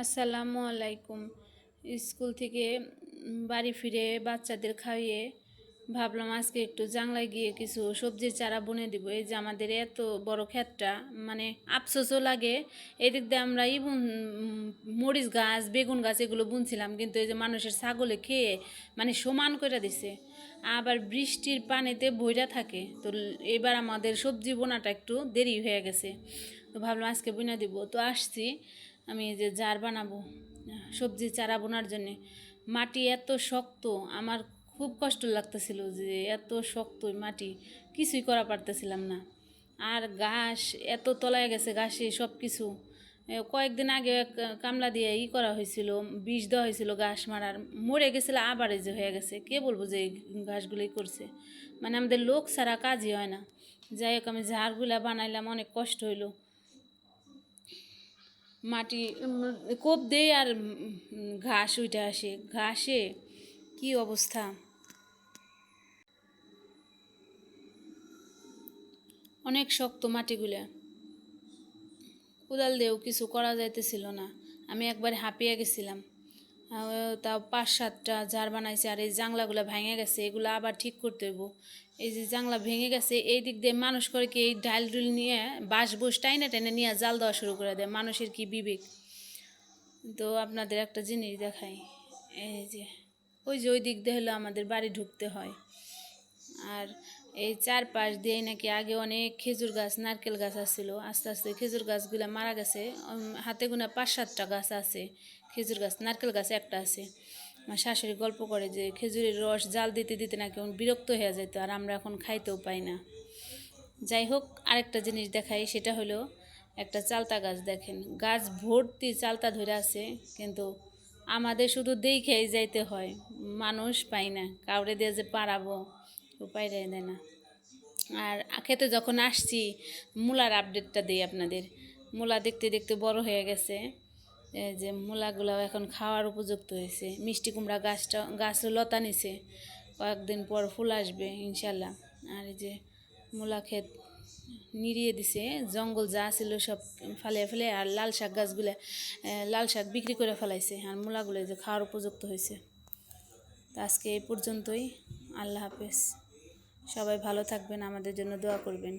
আসসালামু আলাইকুম। স্কুল থেকে বাড়ি ফিরে বাচ্চাদের খাইয়ে ভাবলাম আজকে একটু জাংলায় গিয়ে কিছু সবজির চারা বুনে দিব। এই যে আমাদের এত বড় ক্ষেতটা মানে আফসোসও লাগে। এদিক দিয়ে আমরা ই মরিচ গাছ, বেগুন গাছ এগুলো বুনছিলাম, কিন্তু এই যে মানুষের ছাগলে খেয়ে মানে সমান করে দিছে। আবার বৃষ্টির পানিতে বইরা থাকে, তো এবার আমাদের সবজি বোনাটা একটু দেরি হয়ে গেছে। তো ভাবলাম আজকে বুনে দিব। তো আসছি। আমি যে জার বানাবো, সবজি চারা বোনার জন্যে। মাটি এত শক্ত, আমার খুব কষ্ট লাগতেছিল যে এত শক্ত মাটি, কিছুই করা পারতেছিলাম না। আর ঘাস এত তলায় গেছে, ঘাসে সব কিছু কয়েকদিন আগে কামলা দিয়ে ই করা হয়েছিল, বিষ দেওয়া হয়েছিল ঘাস মারার। মরে গেছিল, আবার যে হয়ে গেছে। কে বলব যে ঘাসগুলোই করছে? মানে আমাদের লোক ছাড়া কাজই হয় না। যাই হোক, আমি ঝাড়গুলা বানাইলাম, অনেক কষ্ট হইল। মাটি কোপ দেয় আর ঘাস উঠে আসে। ঘাসে কি অবস্থা? অনেক শক্ত মাটিগুলা। কোদাল দিয়েও কিছু করা যাইতেছিল না। আমি একবার হাঁপিয়ে গেছিলাম। তাও পাঁচ সাতটা ঝাড় বানাইছে আর এই জাংলাগুলো ভেঙে গেছে, এগুলো আবার ঠিক করতে হইব। এই যে জাংলা ভেঙে গেছে, এই দিক দিয়ে মানুষ করে কি এই ডাল ডুল নিয়ে বাঁশ বুস টাইনে টাইনে নিয়ে জাল দেওয়া শুরু করে দেয়, মানুষের কি বিবেক? তো আপনাদের একটা জিনিস দেখাই, এই যে, ওই যে ওই দিক দিয়ে হলো আমাদের বাড়ি ঢুকতে হয়। আর এই চার চারপাশ দিয়ে নাকি আগে অনেক খেজুর গাছ, নারকেল গাছ আসছিল আস্তে আস্তে খেজুর গাছগুলো মারা গেছে। হাতে গোনা পাঁচ সাতটা গাছ আছে। খেজুর গাছ, নারকেল গাছ একটা আছে। আমার শাশুড়ি গল্প করে যে খেজুরের রস জাল দিতে দিতে নাকি বিরক্ত হয়ে যেত আর আমরা এখন খাইতেও পাই না। যাই হোক, আরেকটা জিনিস দেখাই, সেটা হলো একটা চালতা গাছ দেখেন। গাছ ভর্তি চালতা ধরে আছে, কিন্তু আমাদের শুধু দেখেই যাইতে হয়। মানুষ পাই না। কাউরে দিয়ে যে পারাবো উপায় দেয় না। আর খেতে যখন আসছি, মূলার আপডেটটা দিই আপনাদের। মূলা দেখতে দেখতে বড় হয়ে গেছে। যে মূলাগুলো এখন খাওয়ার উপযুক্ত হয়েছে। মিষ্টি কুমড়া গাছটা, গাছও লতা নিছে। কয়েকদিন পর ফুল আসবে ইনশাল্লাহ আর এই যে মূলা ক্ষেত নিড়িয়ে দিছে। জঙ্গল যা ছিল সব ফালে ফেলে আর লাল শাক গাছগুলো লাল শাক বিক্রি করে ফেলাইছে। আর মূলাগুলো যে খাওয়ার উপযুক্ত হয়েছে। তো আজকে এই পর্যন্তই। আল্লাহ হাফেজ। সবাই ভালো থাকবেন আমাদের জন্য দোয়া করবেন।